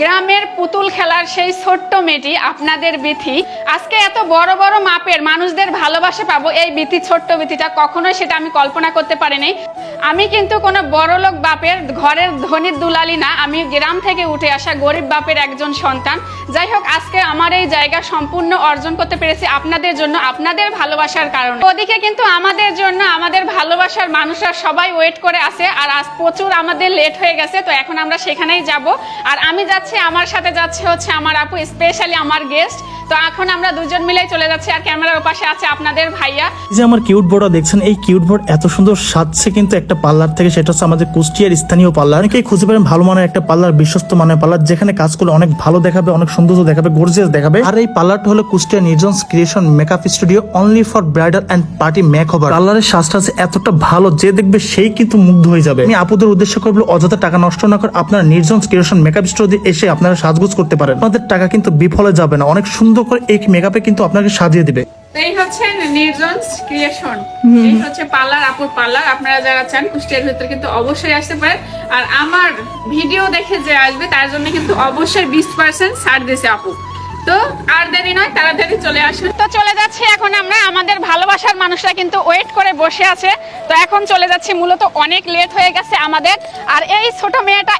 গ্রামের পুতুল খেলার সেই ছোট্ট মেয়েটি আপনাদের বিথি। আজকে এত বড় বড় মাপের মানুষদের ভালোবাসা পাবো এই বিথি, ছোট্ট বিথিটা। কখনোই সেটা আমি কল্পনা করতে পারিনি আমি কিন্তু কোনো বড় লোক বাপের ঘরের ধনির দুলালি না। আমি গ্রাম থেকে উঠে আসা গরিব বাপের একজন সন্তান। যাই হোক, আজকে আমার এই জায়গা সম্পূর্ণ অর্জন করতে পেরেছি আপনাদের জন্য, আপনাদের ভালোবাসার কারণে। ওদিকে কিন্তু আমাদের জন্য, আমাদের ভালোবাসার মানুষরা সবাই ওয়েট করে আছে। আর আজ প্রচুর আমাদের লেট হয়ে গেছে, তো এখন আমরা সেখানেই যাব। আর আমি যাচ্ছি আমার সাথে যাচ্ছে হচ্ছে আমার আপু স্পেশালি আমার গেস্ট তো এখন আমরা দুজন মিলেই চলে যাচ্ছি আর ক্যামেরার ওপাশে আছে আপনাদের ভাইয়া। যে আমার কিউট বোর্ডটা দেখছেন এই কিউট বোর্ড এত সুন্দর সাজছে কিন্তু একটা পার্লার থেকে সেটা হচ্ছে আমাদের কুষ্টিয়ার স্থানীয় পার্লার। অনেকেই খুঁজে পাবেন ভালো মানের একটা পার্লার বিশ্বস্ত মানের পার্লার যেখানে কাজ করলে অনেক ভালো দেখাবে অনেক সুন্দর দেখাবে গর্জিয়াস দেখাবে। আর এই পার্লারটা হলো Kushtia Nirjon's creation makeup studio only for bridal and party make over পার্লারের সাজটা আছে এতটা ভালো যে দেখবে সেই কিন্তু মুগ্ধ হয়ে যাবে। আমি আপুদের উদ্দেশ্য করে বলব, অযথা টাকা নষ্ট না করে আপনারা নির্জনস ক্রিয়েশন মেকআপ স্টুডিও এসে আপনারা সাজগুজ করতে পারেন। আপনাদের টাকা কিন্তু বিফলে যাবে না। অনেক সুন্দর করে এই মেকআপে কিন্তু আপনাকে সাজিয়ে দিবে। এই হচ্ছে নির্জন ক্রিয়েশন এই হচ্ছে পার্লার আপুর পার্লার আপনারা যারা চান কুষ্টিয়ার ভিতরে কিন্তু অবশ্যই আসতে পারেন। আর আমার ভিডিও দেখে যে আসবে তার জন্য কিন্তু অবশ্যই বিশ পার্সেন্ট ছাড় দিছে আপু। তো আর দেরি নয় তাড়াতাড়ি চলে আসুন। তো চলে যাচ্ছি এখন আমরা। আমাদের ভালোবাসার মানুষরা কিন্তু ওয়েট করে বসে আছে। তো এখন চলে যাচ্ছি মূলত অনেক লেট হয়ে গেছে আমাদের। আর এই ছোট মেয়েটা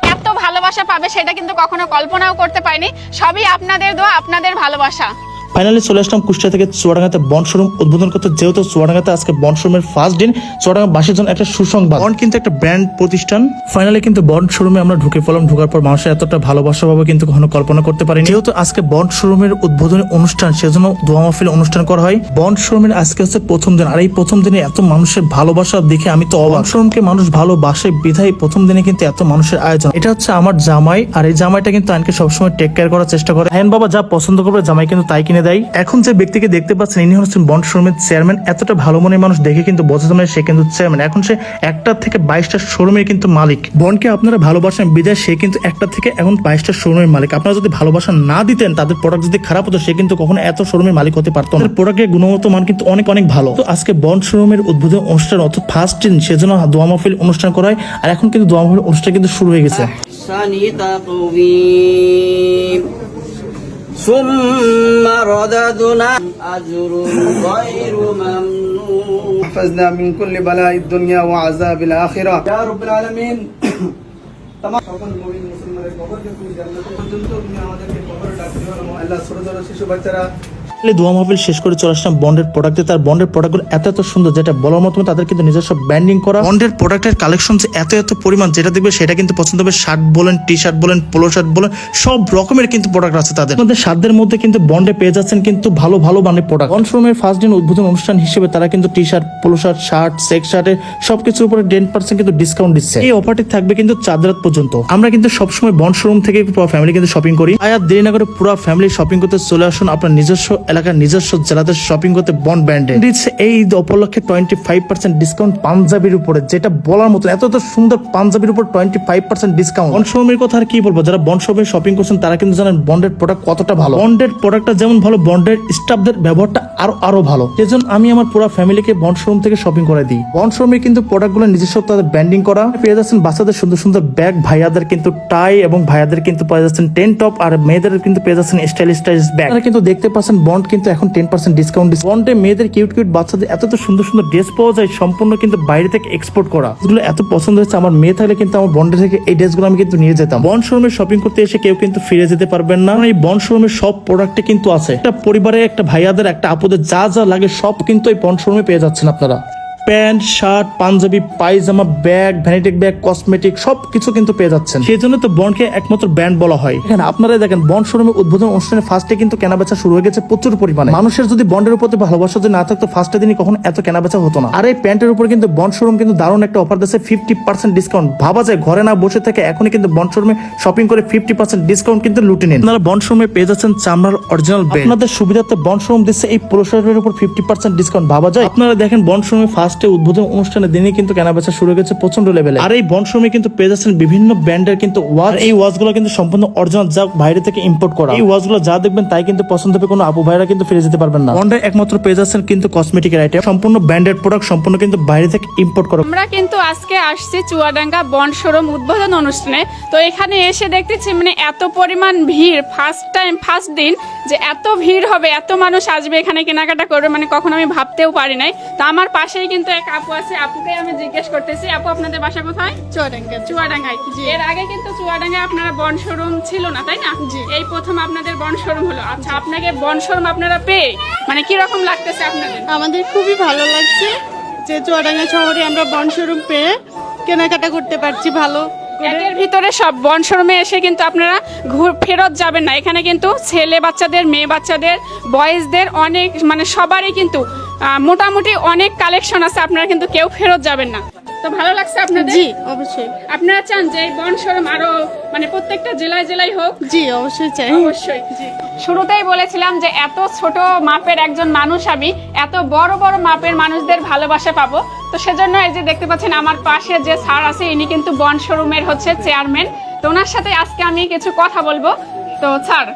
ভালোবাসা পাবে সেটা কিন্তু কখনো কল্পনাও করতে পারিনি। সবই আপনাদের দোয়া আপনাদের ভালোবাসা। ফাইনালি চলে আসলাম কুষ্টিয়া থেকে চুয়াডাঙ্গাতে বন শোরুম উদ্বোধন করতে যেহেতু চুয়াডাঙ্গাতে আজকে বন শোরুমের ফার্স্ট দিন চুয়াডাঙ্গা বাসের জন্য একটা সুসংবাদ। বন কিন্তু একটা ব্র্যান্ড প্রতিষ্ঠান। ফাইনালি কিন্তু বন শোরুমে আমরা ঢুকে পড়লাম ঢোকার পর মানুষের এতটা ভালোবাসা পাবে কিন্তু কখনো কল্পনা করতে পারিনি। যেহেতু আজকে বন শোরুমের উদ্বোধনী অনুষ্ঠান সেজন্য দোয়া মাহফিল অনুষ্ঠান করা হয়। বন শোরুমের আজকে হচ্ছে প্রথম দিন আর এই প্রথম দিনে এত মানুষের ভালোবাসা দেখে আমি তো অবাক। শোরুমকে মানুষ ভালোবাসে বিধায় প্রথম দিনে কিন্তু এত মানুষের আয়োজন। এটা হচ্ছে আমার জামাই আর এই জামাইটা কিন্তু আইনকে সবসময় টেক কেয়ার করার চেষ্টা করে। আইন বাবা যা পছন্দ করবে জামাই কিন্তু তাই কিনে দেয়। এখন যে ব্যক্তিকে দেখতে পাচ্ছেন, ইনি হচ্ছেন বন্ড শোরুমের চেয়ারম্যান। এতটা ভালো মনের মানুষ দেখে কিন্তু বোঝা যায় সে কিন্তু চেয়ারম্যান। এখন সে একটা থেকে বাইশটা শোরুমের কিন্তু মালিক। বনকে আপনারা ভালোবাসেন, বিদায়, সে কিন্তু একটা থেকে এখন বাইশটা শোরুমের মালিক। আপনারা যদি ভালোবাসা না দিতেন, তাদের প্রোডাক্ট যদি খারাপ হতো, সে কিন্তু কখনো এত শোরুমের মালিক হতে পারতো না। প্রোডাক্টের গুণগত মান কিন্তু অনেক অনেক ভালো। তো আজকে বন্ড শোরুমের উদ্বোধন অনুষ্ঠান, অর্থাৎ ফার্স্ট দিন, সেজন্য দোয়া মাহফিল অনুষ্ঠান করা হয়। আর এখন কিন্তু দোয়া মাহফিল অনুষ্ঠান কিন্তু শুরু হয়ে গেছে। ثم رددنا أجر غير ممنون احفظنا من كل بلاء الدنيا وعذاب الآخرة يا رب العالمين তমাম সকল মুমিন মুসলমানের কবরকে তুমি জান্নাতে পর্যন্ত তুমি আমাদেরকে কবরে ডাকতে পারো আল্লাহ ছোট ছোট শিশু বাচ্চারা ফাইনালি দোয়া মাহফিল শেষ করে চলে আসলাম বন্ডের প্রোডাক্টে তার বন্ডের প্রোডাক্টগুলো এত এত সুন্দর যেটা বলার মতো তাদের কিন্তু নিজস্ব ব্র্যান্ডিং করা। বন্ডের প্রোডাক্টের কালেকশন যে এত এত পরিমাণ যেটা দেখবে সেটা কিন্তু পছন্দ হবে শার্ট বলেন টি শার্ট বলেন পোলো শার্ট বলেন সব রকমের কিন্তু প্রোডাক্ট আছে তাদের। মধ্যে সাধ্যের মধ্যে কিন্তু বন্ডে পেয়ে যাচ্ছেন কিন্তু ভালো ভালো মানের প্রোডাক্ট বন্ড শোরুমের ফার্স্ট দিন উদ্বোধন অনুষ্ঠান হিসেবে তারা কিন্তু T shirt polo shirt shirt sex শার্টের সবকিছুর উপরে টেন পার্সেন্ট কিন্তু ডিসকাউন্ট দিচ্ছে। এই অফারটি থাকবে কিন্তু চাঁদ রাত পর্যন্ত। আমরা কিন্তু সবসময় বন্ড শোরুম থেকে পুরো ফ্যামিলি কিন্তু শপিং করি। আর দেরি না করে পুরো ফ্যামিলি শপিং করতে চলে আসুন। আপনার নিজস্ব এলাকার নিজস্ব জেলাদের শপিং করতে বন্ড ব্র্যান্ডে এই উপলক্ষে টোয়েন্টি ফাইভ পার্সেন্ট ডিসকাউন্ট পাঞ্জাবির উপরে যেটা বলার মতো এত এত সুন্দর পাঞ্জাবির উপর twenty five percent discount Bond শোরুমের কথা আর কি বলব? যারা বন্ড শপে শপিং করছেন তারা কিন্তু জানেন বন্ডের প্রোডাক্ট কতটা ভালো। বন্ডের প্রোডাক্টটা যেমন ভালো বন্ডের স্টাফদের ব্যবহারটা আরও আরও ভালো। সেজন্য আমি আমার পুরো ফ্যামিলিকে বন্ড শোরুম থেকে শপিং করে দিই। বন্ড শোরুমে কিন্তু প্রোডাক্টগুলো নিজস্ব তাদের ব্র্যান্ডিং করা। পেয়ে যাচ্ছেন বাচ্চাদের সুন্দর সুন্দর ব্যাগ ভাইয়াদের কিন্তু টাই এবং ভাইয়াদের কিন্তু পেয়ে যাচ্ছেন টেন টপ আর মেয়েদের কিন্তু পেয়ে যাচ্ছেন স্টাইলিশ স্টাইলিশ ব্যাগ কিন্তু দেখতে পাচ্ছেন বন্ড কিন্তু এখন টেন পার্সেন্ট ডিসকাউন্ট বন্ডে মেয়েদের কিউট কিউট বাচ্চাদের এত সুন্দর সুন্দর ড্রেস পাওয়া যায়, সম্পূর্ণ কিন্তু বাইরে থেকে এক্সপোর্ট করা। এগুলো এত পছন্দ হয়েছে, আমার মেয়ে থাকলে কিন্তু আমার বন্ডে থেকে এই ড্রেসগুলো আমি কিন্তু নিয়ে যেতাম। বন্ড শোরুমে শপিং করতে এসে কেউ কিন্তু ফিরে যেতে পারবেন না। এই বন্ড শোরুমের সব প্রোডাক্টে কিন্তু আছে। একটা পরিবারের, একটা ভাইয়াদের, একটা আপুদের যা যা লাগে সব কিন্তু এই বন্ড শোরুমে পেয়ে যাচ্ছেন আপনারা। Pant, shirt, panjabi, pyjama, bag, vanity bag, cosmetic সব কিছু কিন্তু পেয়ে যাচ্ছেন। সেই জন্য তো বন্ডকে একমাত্র ব্র্যান্ড বলা হয়। এখানে আপনারা দেখেন বন্ড শোরুমে উদ্বোধন অনুষ্ঠানে ফার্স্টে কিন্তু কেনাবেচা শুরু হয়ে গেছে প্রচুর পরিমাণে। মানুষের যদি বন্ডের উপর ভালোবাসা যদি না থাকতো ফার্স্টে দিনই কখন এত কেনাবেচা হতো না। আর এই প্যান্টের উপর কিন্তু বন্ড শোরুম কিন্তু দারুণ একটা অফার দিচ্ছে ফিফটি পার্সেন্ট ডিসকাউন্ট ভাবা যায়, ঘরে না বসে থেকে এখনই কিন্তু বন্ড শোরুমে শপিং করে ফিফটি পার্সেন্ট ডিসকাউন্ট কিন্তু লুটে নিন। আপনারা বন্ড শোরুমে পেয়ে যাচ্ছেন চামড়ার অরিজিনাল আপনাদের সুবিধার্থে বন্ড শোরুম দিচ্ছে এই পোলো শার্টের উপর ফিফটি পার্সেন্ট ডিসকাউন্ট ভাবা যায়? আপনারা দেখেন বন্ড শোরুমে ফার্স্ট ফার্স্টে উদ্বোধন অনুষ্ঠানের দিনই কিন্তু কেনাবেচা শুরু হয়ে গেছে প্রচণ্ড লেভেলে আর এই বন্ড শোরুমে কিন্তু পেয়ে যাচ্ছেন বিভিন্ন ব্র্যান্ডের কিন্তু ওয়াচ। এই ওয়াচগুলো কিন্তু সম্পূর্ণ অরিজিনাল যা বাইরে থেকে ইম্পোর্ট করা। এই ওয়াচগুলো যা দেখবেন তাই কিন্তু পছন্দ হবে কোনো আপু ভাইরা কিন্তু ফিরে যেতে পারবেন না। বন্ডের একমাত্র পেয়ে যাচ্ছেন কিন্তু কসমেটিকের আইটেম সম্পূর্ণ ব্র্যান্ডেড প্রোডাক্ট সম্পূর্ণ কিন্তু বাইরে থেকে ইম্পোর্ট করা। আমরা কিন্তু আজকে আসছি চুয়াডাঙ্গা বন শোরুম উদ্বোধন অনুষ্ঠানে। তো এখানে এসে দেখতেছি মানে এত পরিমাণ ভিড় ফার্স্ট টাইম ফার্স্ট দিন যে এত ভিড় হবে এত মানুষ আসবে এখানে কেনাকাটা করবে মানে কখনো আমি ভাবতেও পারি নাই। তো আমার পাশেই কিন্তু এক আপু আছে আপুকে আমি জিজ্ঞেস করতেছি আপু আপনাদের বাসা কোথায়? চুয়াডাঙ্গা। চুয়াডাঙ্গায়। এর আগে কিন্তু চুয়াডাঙ্গায় আপনারা বন শোরুম ছিল না তাই না? এই প্রথম আপনাদের বন শোরুম হলো। আচ্ছা আপনাকে বন শোরুম আপনারা পেয়ে মানে কি রকম লাগতেছে আপনাদের? আমাদের খুবই ভালো লাগছে যে চুয়াডাঙ্গা শহরে আমরা বন শোরুম পেয়ে কেনাকাটা করতে পারছি ভালো। একের ভিতরে সব বন শোরুমে এসে কিন্তু আপনারা ঘুর ফেরত যাবেন না। এখানে কিন্তু ছেলে বাচ্চাদের মেয়ে বাচ্চাদের বয়েজদের অনেক মানে সবারই কিন্তু মোটামুটি অনেক কালেকশন আছে আপনারা কিন্তু কেউ ফেরত যাবেন না। তো ভালো লাগছে আপনাদের? জি অবশ্যই। আপনারা চান যে বন শোরুম আরও মানে প্রত্যেকটা জেলায় জেলায় হোক? জি অবশ্যই চাই। অবশ্যই জি। শুরুতেই বলেছিলাম যে এত ছোট মাপের একজন মানুষ আমি এত বড় বড় মাপের মানুষদের ভালোবাসা পাবো। তো সেজন্য এই যে দেখতে পাচ্ছেন আমার পাশে যে স্যার আছে ইনি কিন্তু বন শোরুমের হচ্ছে চেয়ারম্যান তো ওনার সাথে আজকে আমি কিছু কথা বলব। তো স্যার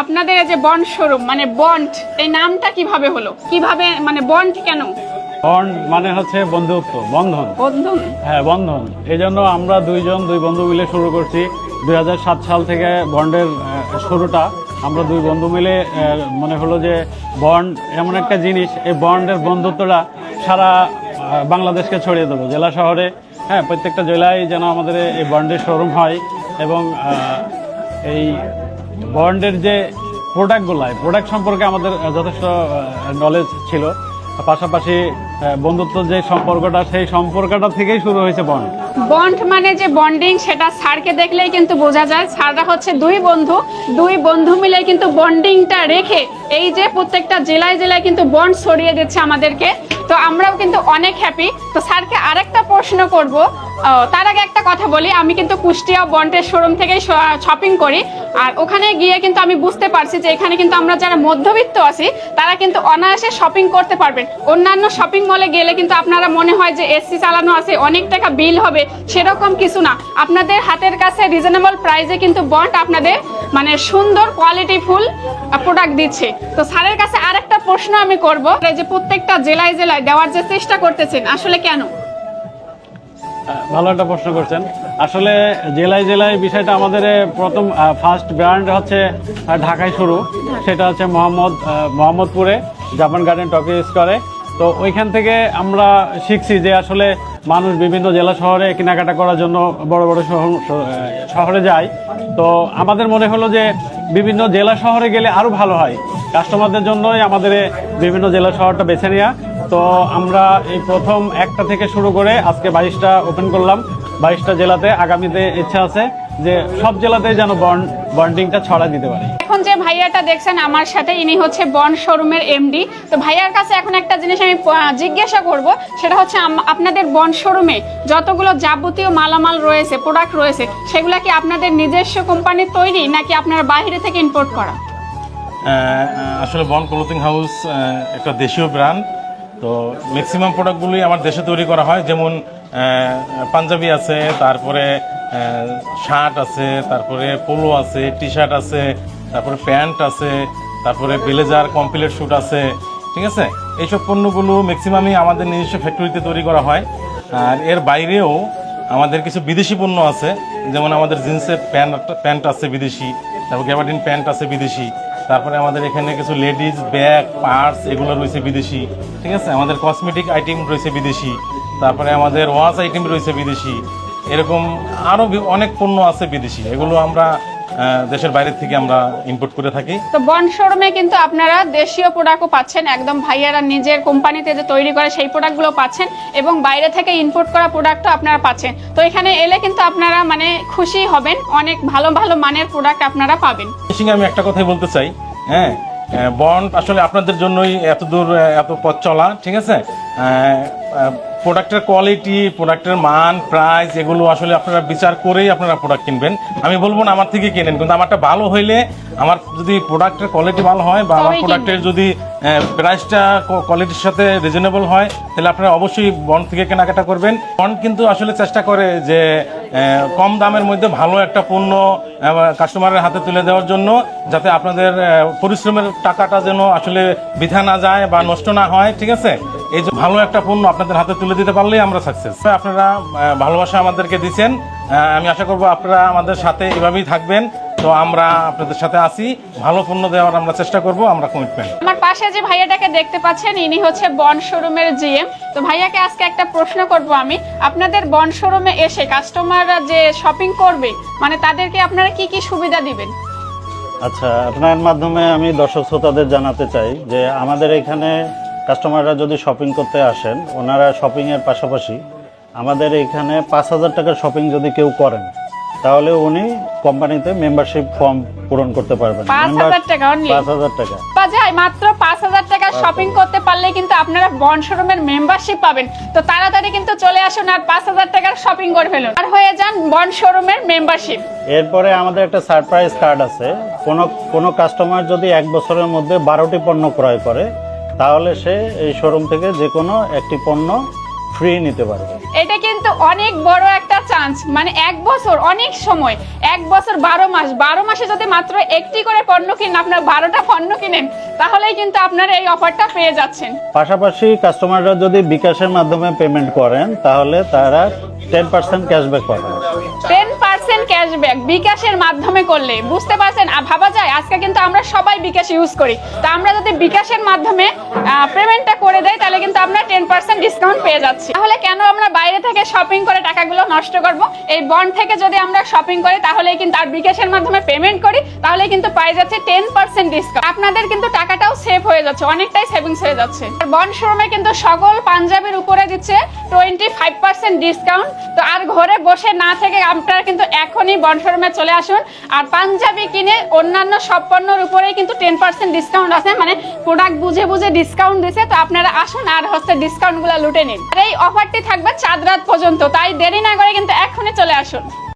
আপনাদের এই যে বন্ড শোরুম মানে বন্ড এই নামটা কীভাবে হলো? কীভাবে মানে বন্ড কেন? বন্ড মানে হচ্ছে বন্ধুত্ব বন্ধন। বন্ধন? হ্যাঁ বন্ধন। এই জন্য আমরা দুইজন দুই বন্ধু মিলে শুরু করছি। দু হাজার সাত সাল থেকে বন্ডের শুরুটা আমরা দুই বন্ধু মিলে মনে হলো যে বন্ড এমন একটা জিনিস এই বন্ডের বন্ধুত্বটা সারা বাংলাদেশকে ছড়িয়ে দেবো। জেলা শহরে হ্যাঁ প্রত্যেকটা জেলায় যেন আমাদের এই বন্ডের শোরুম হয় এবং এই বন্ডের যে প্রোডাক্টগুলো প্রোডাক্ট সম্পর্কে আমাদের যথেষ্ট নলেজ ছিল। পাশাপাশি বন্ধুত্ব যে সম্পর্কটা, সেই সম্পর্কটা থেকেই শুরু হয়েছে বন্ড বন্ড মানে যে বন্ডিং সেটা স্যারকে দেখলেই কিন্তু বোঝা যায়। স্যাররা হচ্ছে দুই বন্ধু। দুই বন্ধু মিলে কিন্তু বন্ডিংটা রেখে এই যে প্রত্যেকটা জেলায় জেলায় কিন্তু বন্ড ছড়িয়ে দিচ্ছে আমাদেরকে। তো আমরাও কিন্তু অনেক হ্যাপি তো স্যারকে আরেকটা প্রশ্ন করব। আহ, তার আগে একটা কথা বলি আমি কিন্তু কুষ্টিয়া বন্ডের শোরুম থেকেই শপিং করি আর ওখানে গিয়ে কিন্তু আমি বুঝতে পারছি যে এখানে কিন্তু আমরা যারা মধ্যবিত্ত আছি তারা কিন্তু অনায়াসে শপিং করতে পারবেন। অন্যান্য শপিং মলে গেলে কিন্তু আপনারা মনে হয় যে এসি চালানো আছে অনেক টাকা বিল হবে সেরকম কিছু না। আপনাদের হাতের কাছে রিজনেবল প্রাইসে কিন্তু বন্ড আপনাদের মানে সুন্দর কোয়ালিটি ফুল প্রোডাক্ট দিচ্ছে। তো স্যারের কাছে আরেকটা প্রশ্ন আমি করব যে প্রত্যেকটা জেলায় জেলায় দেওয়ার যে চেষ্টা করতেছেন আসলে কেন? ভালো একটা প্রশ্ন করছেন। আসলে জেলায় জেলায় বিষয়টা আমাদের প্রথম ফার্স্ট ব্র্যান্ড হচ্ছে ঢাকায় শুরু। সেটা হচ্ছে মোহাম্মদ মোহাম্মদপুরে জাপান গার্ডেন টকি স্কোয়ারে তো ওইখান থেকে আমরা শিখছি যে আসলে মানুষ বিভিন্ন জেলা শহরে কেনাকাটা করার জন্য বড় বড় শহর, শহরে যায়। তো আমাদের মনে হলো যে বিভিন্ন জেলা শহরে গেলে আরও ভালো হয়। কাস্টমারদের জন্যই আমাদের বিভিন্ন জেলা শহরটা বেছে নেওয়া তো আমরা এই প্রথম একটা থেকে শুরু করে আজকে বাইশটা ওপেন করলাম। বাইশটা জেলাতে আগামীতে ইচ্ছা আছে যে সব জেলাতে যেন বন্ড বন্ডিংটা ছড়া দিতে পারি। এখন যে ভাইয়াটা দেখছেন আমার সাথে ইনি হচ্ছে বন্ড শোরুমের এমডি তো ভাইয়ার কাছে এখন একটা জিনিস আমি আহ, জিজ্ঞাসা করব সেটা হচ্ছে আপনাদের বন্ড শোরুমে যতগুলো যাবতীয় মালামাল রয়েছে প্রোডাক্ট রয়েছে সেগুলা কি আপনাদের নিজস্ব কোম্পানির তৈরি নাকি আপনারা বাইরে থেকে ইম্পোর্ট করা? আহ, আসলে বন ক্লোথিং হাউস একটা দেশীয় ব্র্যান্ড তো ম্যাক্সিমাম প্রোডাক্টগুলোই আমার দেশে তৈরি করা হয়। যেমন পাঞ্জাবি আছে, তারপরে শার্ট আছে, তারপরে পোলো আছে টি শার্ট আছে, তারপরে প্যান্ট আছে, তারপরে ব্লেজার কমপ্লিট শ্যুট আছে, ঠিক আছে? এইসব পণ্যগুলো ম্যাক্সিমামই আমাদের নিজস্ব ফ্যাক্টরিতে তৈরি করা হয়। আর এর বাইরেও আমাদের কিছু বিদেশি পণ্য আছে, যেমন আমাদের জিন্সের প্যান্ট প্যান্ট আছে বিদেশি, তারপর গ্যাবার্ডিন প্যান্ট আছে বিদেশি। তারপরে আমাদের এখানে কিছু লেডিস ব্যাগ, পার্স, এগুলো রয়েছে বিদেশি, ঠিক আছে? আমাদের কসমেটিক আইটেম রয়েছে বিদেশি, তারপরে আমাদের ওয়াশ আইটেম রয়েছে বিদেশি, এরকম আরও অনেক পণ্য আছে বিদেশি, এগুলো আমরা দেশের বাইরের থেকে আমরা ইম্পোর্ট করে থাকি। তো বন্ড শোরুমে কিন্তু আপনারা দেশীয় প্রোডাক্টও পাচ্ছেন। একদম ভাইয়ারা নিজের কোম্পানিতে যে তৈরি করে সেই প্রোডাক্টগুলো পাচ্ছেন এবং বাইরে থেকে ইম্পোর্ট করা প্রোডাক্টও আপনারা পাচ্ছেন। তো এখানে এলে কিন্তু আপনারা মানে খুশি হবেন অনেক ভালো ভালো মানের প্রোডাক্ট আপনারা পাবেন। আমি একটা কথাই বলতে চাই হ্যাঁ? বন্ড আসলে আপনাদের জন্যই এত দূর এত পথ চলা ঠিক আছে? প্রোডাক্টের কোয়ালিটি প্রোডাক্টের মান প্রাইস এগুলো আসলে আপনারা বিচার করেই আপনারা প্রোডাক্ট কিনবেন। আমি বলব না আমার থেকে কেনেন কিন্তু আমারটা ভালো হইলে আমার যদি প্রোডাক্টের কোয়ালিটি ভালো হয় বা আমার প্রোডাক্টের যদি প্রাইসটা কোয়ালিটির সাথে রিজনেবল হয়, তাহলে আপনারা অবশ্যই বন্ড থেকে কেনাকাটা করবেন। বন্ড কিন্তু আসলে চেষ্টা করে যে কম দামের মধ্যে ভালো একটা পণ্য কাস্টমারের হাতে তুলে দেওয়ার জন্য, যাতে আপনাদের পরিশ্রমের টাকাটা যেন আসলে বিধা না যায় বা নষ্ট না হয়, ঠিক আছে? এই যে ভালো একটা পণ্য আপনাদের হাতে তুলে দিতে পারলেই আমরা সাকসেস আপনারা ভালোবাসা আমাদেরকে দিচ্ছেন। আমি আশা করব আপনারা আমাদের সাথে এভাবেই থাকবেন। তো আমরা আপনাদের সাথে আছি। ভালো পণ্য দেওয়ার আমরা চেষ্টা করব আমরা কমিটমেন্ট আমার পাশে যে ভাইয়াটাকে দেখতে পাচ্ছেন ইনি হচ্ছে বন শোরুমের জিএম। তো ভাইয়াকে আজকে একটা প্রশ্ন করব আমি। আপনাদের বন শোরুমে এসে কাস্টমাররা যে শপিং করবে মানে তাদেরকে আপনারা কি কি সুবিধা দিবেন? আচ্ছা আপনার মাধ্যমে আমি দর্শক শ্রোতাদের জানাতে চাই যে আমাদের এখানে কাস্টমাররা যদি শপিং করতে আসেন ওনারা শপিংয়ের পাশাপাশি আমাদের এখানে পাঁচ হাজার টাকার শপিং যদি কেউ করেন তাহলে উনি কোম্পানিতে মেম্বারশিপ ফর্ম পূরণ করতে পারবেন। 5,000 টাকা only? পাঁচ হাজার টাকা। যায় মাত্র পাঁচ হাজার টাকা শপিং করতে পারলে কিন্তু আপনারা বন শোরুমের মেম্বারশিপ পাবেন। তো তাড়াতাড়ি কিন্তু চলে আসুন আর পাঁচ হাজার টাকার শপিং করে ফেলুন। আর হয়ে যান বন শোরুমের মেম্বারশিপ এরপরে আমাদের একটা সারপ্রাইজ কার্ড আছে। কোনো কোনো কাস্টমার যদি এক বছরের মধ্যে বারোটি পণ্য ক্রয় করে তাহলে সে এই শোরুম থেকে যে কোনো একটি পণ্য ফ্রি নিতে পারবে। এটা কিন্তু অনেক বড় একটা চান্স মানে এক বছর অনেক সময়। এক বছর বারো মাস বারো মাসে যদি মাত্র একটি করে পণ্য কিনেন আপনার বারোটা পণ্য কিনেন তাহলেই কিন্তু আপনারা এই অফারটা পেয়ে যাচ্ছেন। পাশাপাশি কাস্টমাররা যদি বিকাশের মাধ্যমে পেমেন্ট করেন তাহলে তারা টেন পার্সেন্ট ক্যাশব্যাক পাবেন টেন বিকাশের মাধ্যমে করলে। বুঝতে পারছেন? ভাবা যায়, আজকে কিন্তু আমরা সবাই বিকাশ ইউজ করি। তো আমরা যদি বিকাশের মাধ্যমে পেমেন্টটা করে দেয় তাহলে কিন্তু আমরা টেন পার্সেন্ট ডিসকাউন্ট পেয়ে যাচ্ছি। তাহলে কেন আমরা বাইরে থেকে শপিং করে টাকাগুলো নষ্ট করব? এই বন্ড থেকে যদি আমরা শপিং করি তাহলে কিন্তু আর বিকাশের মাধ্যমে পেমেন্ট করি তাহলে কিন্তু পাই যাচ্ছে টেন পার্সেন্ট ডিসকাউন্ট আপনাদের কিন্তু টাকাটাও সেভ হয়ে যাচ্ছে, অনেকটাই সেভিংস হয়ে যাচ্ছে। আর বন্ড শোরুমে কিন্তু সকল পাঞ্জাবির উপরে দিচ্ছে টোয়েন্টি ফাইভ পার্সেন্ট ডিসকাউন্ট তো আর ঘরে বসে না থেকে আপনারা কিন্তু এখনই বন্ড শোরুমে চলে আসুন। আর পাঞ্জাবি কিনে অন্যান্য সব পণ্যর উপরেই কিন্তু টেন পার্সেন্ট ডিসকাউন্ট আছে মানে প্রোডাক্ট বুঝে বুঝে ডিসকাউন্ট দিছে। তো আপনারা আসুন আর হচ্ছে ডিসকাউন্টগুলো লুটে নিন। আর এই অফারটি থাকবে চাঁদ রাত পর্যন্ত, তাই দেরি না করে কিন্তু এখনই চলে আসুন।